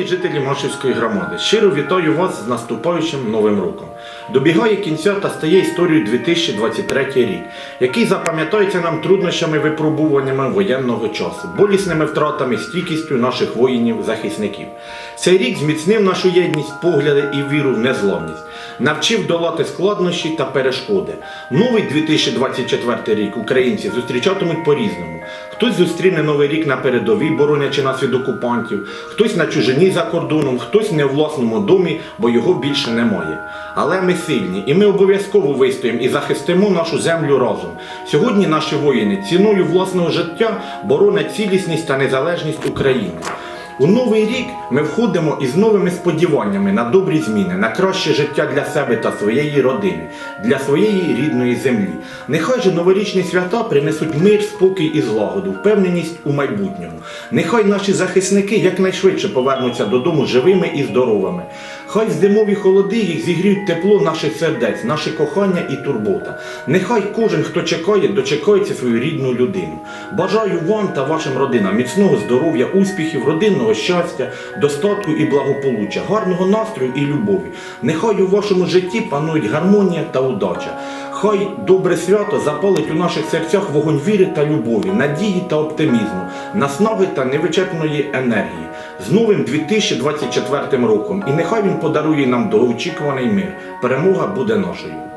Шановні жителі Машівської громади, щиро вітаю вас з наступаючим новим роком. Добігає кінця та стає історією 2023 рік, який запам'ятається нам труднощами випробуваннями воєнного часу, болісними втратами, стійкістю наших воїнів-захисників. Цей рік зміцнив нашу єдність, погляди і віру в незламність, навчив долати складнощі та перешкоди. Новий 2024 рік українці зустрічатимуть по-різному. Хтось зустріне новий рік на передовій, боронячи нас від окупантів, хтось на чужині за кордоном, хтось не в власному домі, бо його більше немає. Але ми сильні, і ми обов'язково вистоїмо і захистимо нашу землю разом. Сьогодні наші воїни ціною власного життя боронять цілісність та незалежність України. У новий рік ми входимо із новими сподіваннями на добрі зміни, на краще життя для себе та своєї родини, для своєї рідної землі. Нехай же новорічні свята принесуть мир, спокій і злагоду, впевненість у майбутньому. Нехай наші захисники якнайшвидше повернуться додому живими і здоровими. Хай зимові холоди їх зігріють тепло наших сердець, наше кохання і турбота. Нехай кожен, хто чекає, дочекається свою рідну людину. Бажаю вам та вашим родинам міцного здоров'я, успіхів, родинного щастя, достатку і благополуччя, гарного настрою і любові. Нехай у вашому житті панують гармонія та удача. Хай добре свято запалить у наших серцях вогонь віри та любові, надії та оптимізму, наснаги та невичерпної енергії. З новим 2024 роком. І нехай він подарує нам довгоочікуваний мир. Перемога буде нашою.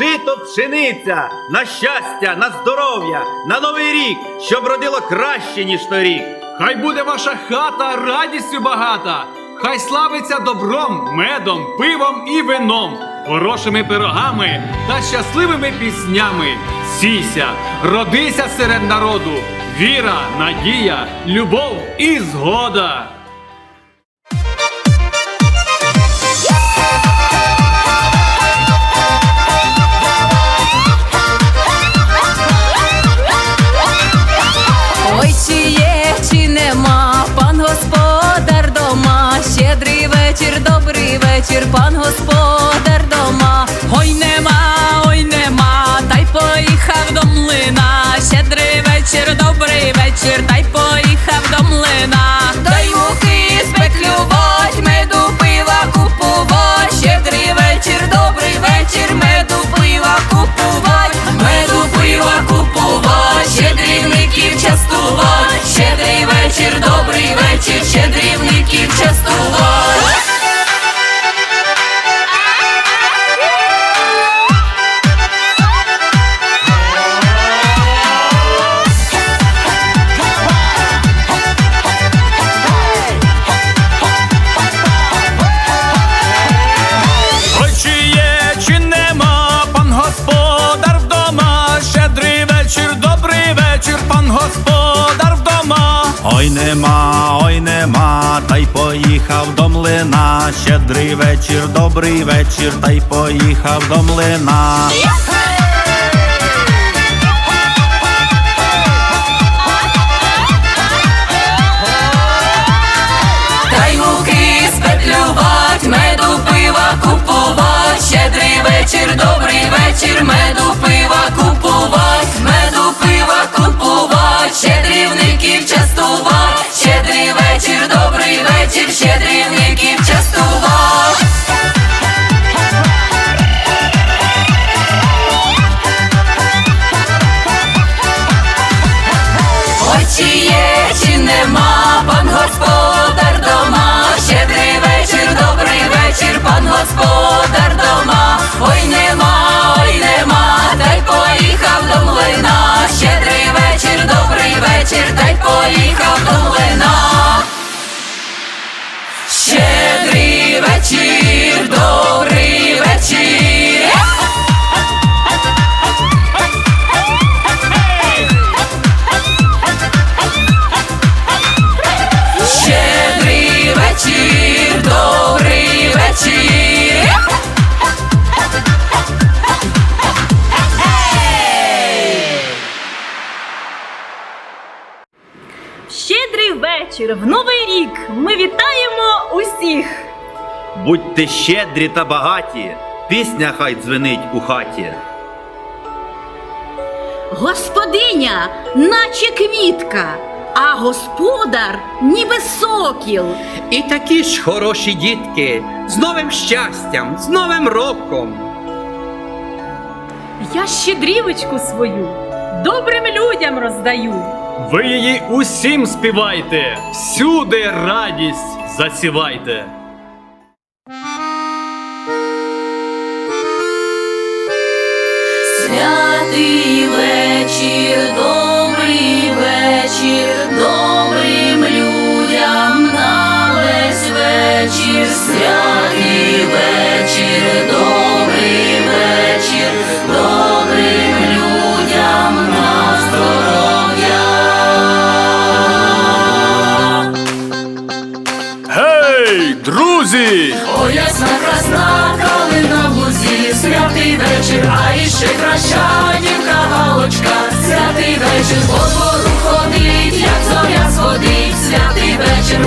Жито, пшениця, на щастя, на здоров'я, на новий рік, щоб родило краще, ніж торік. Хай буде ваша хата радістю багата, хай славиться добром, медом, пивом і вином, хорошими пирогами та щасливими піснями. Сійся, родися серед народу, віра, надія, любов і згода. Чи є, чи нема, пан господар дома, щедрий вечір, добрий вечір, пан господар дома. Ой, нема, ой, нема, та й поїхав до млина. Щедрий вечір, добрий вечір, та й поїхав до млина. Та й муки спеклювать, меду пива купувать. Щедрий вечір, добрий вечір, меду пива купувать, щедрівників частувать. Та й поїхав до млина. Щедрий вечір, добрий вечір, та й поїхав до млина. Та й муки спетлювать, меду пива купувать, щедрий вечір, добрий вечір, меду пива купувать, меду пива купувать, щедрівників вечір, добрий вечір, щедрівників частувать. Ой, є, чи нема, пан господар дома, щедрий вечір, добрий вечір, пан господар дома, ой нема, ой нема, та поїхав до щедрий вечір, добрий вечір, та й поїхав до млина. Вечір, добрий вечір. Щедрий вечір, добрий вечір. Щедрий вечір, в новий рік. Ми вітаємо усіх. Будьте щедрі та багаті, пісня хай дзвенить у хаті. Господиня, наче квітка, а господар ніби сокіл. І такі ж хороші дітки з новим щастям, з новим роком. Я щедрівочку свою добрим людям роздаю. Ви її усім співайте, всюди радість засівайте. Святий вечір, добрий вечір, добрим людям на весь вечір, святий вечір, добрий вечір, добрим людям на здоров'я. Гей, друзі! О, ясна красна вечір,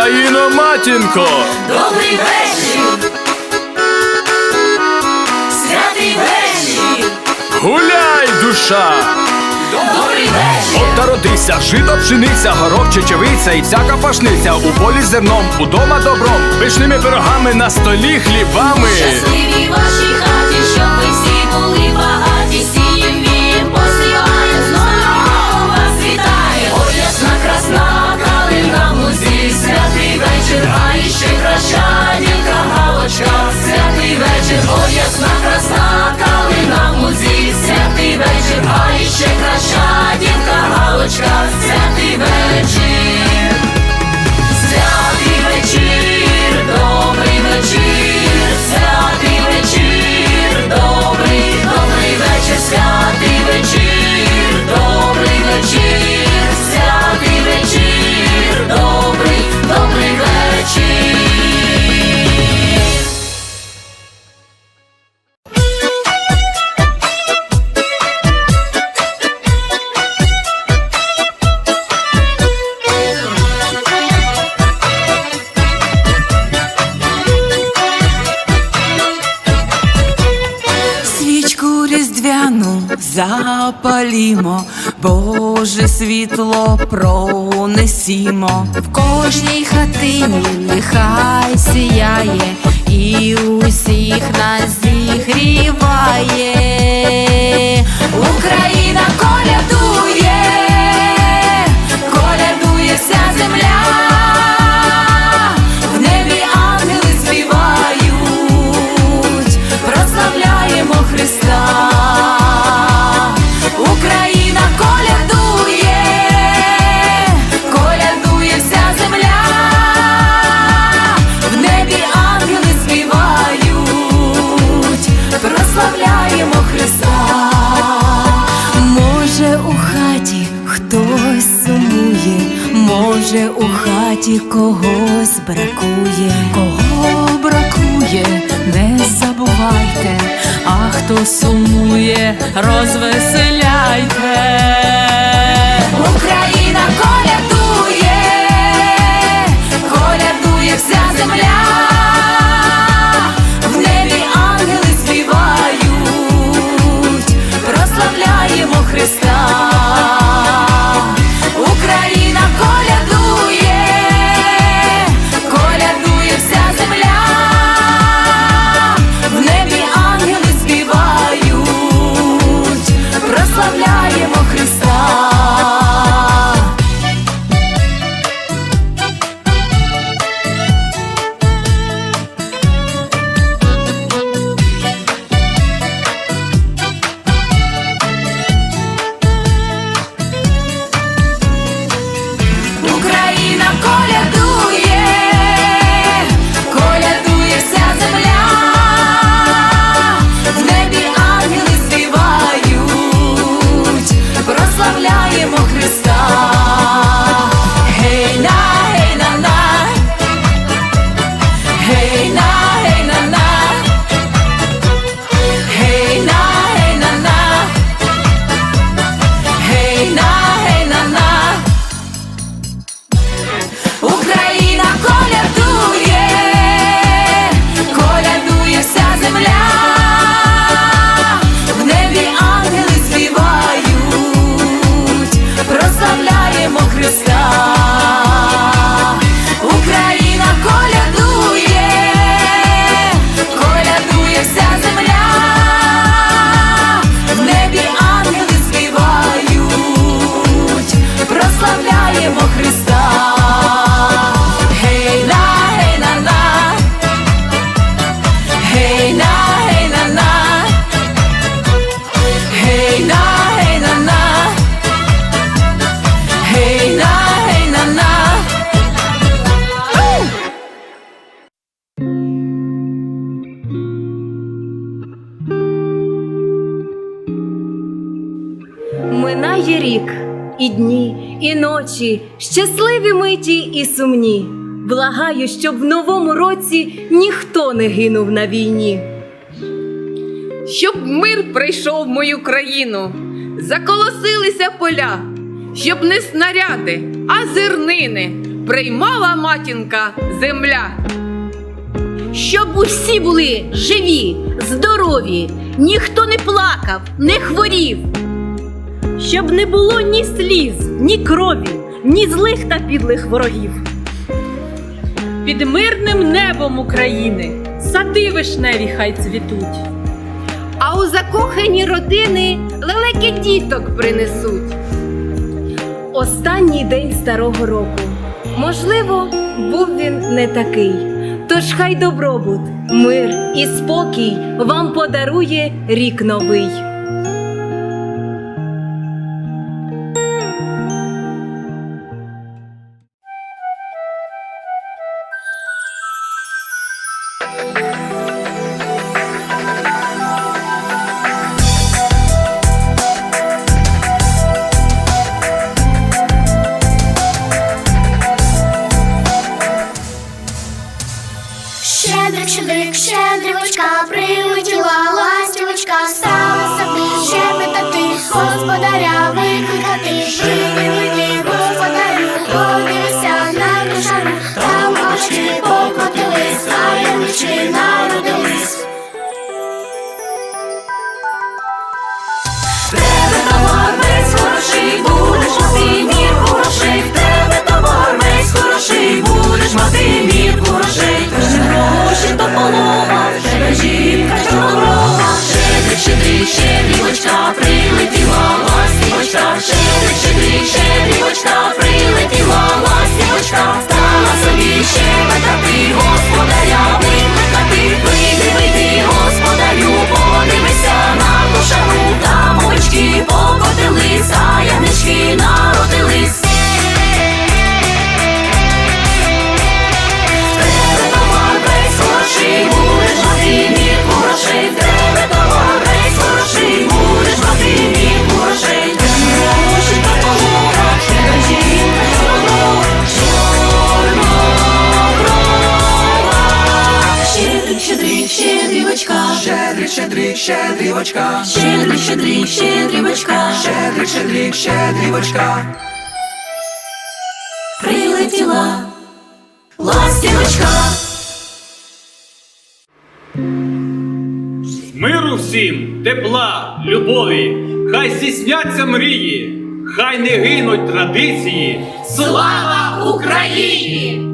Україно, матінко! Добрий вечір! Святий вечір! Гуляй, душа! Добрий вечір! От народися, жито пшениця, горох, чечевиця і всяка пашниця. У полі зерном, удома добром, пишними пирогами на столі хлібами. Щасливі вашій хаті, щоб ви всі були багаті, запалімо, Боже світло пронесімо. В кожній хатині нехай сіяє і усіх нас зігріває. Україна колядує, сумує, розвеселяйте. Україна ночі, щасливі миті і сумні. Благаю, щоб в новому році ніхто не гинув на війні. щоб мир прийшов в мою країну, заколосилися поля, щоб не снаряди, а зернини приймала матінка земля. Щоб усі були живі, здорові, ніхто не плакав, не хворів. Щоб не було ні сліз, ні крові, ні злих та підлих ворогів. Під мирним небом України сади вишневі хай цвітуть. А у закохані родини лелеки діток принесуть. Останній день старого року. Можливо, був він не такий. Тож хай добробут, мир і спокій вам подарує рік новий. Щедрівочка, прилетіла ластівочка, щедрик, щедрик, щедрівочка, Щедрик, щедрівочка, Щедрик, щедрик, щедрівочка, щедрик, щедрик, щедрівочка, щедрик, щедрик, щедрівочка. прилетіла ластівочка. Миру всім, тепла, любові, хай здійсняться мрії, хай не гинуть традиції. Слава Україні!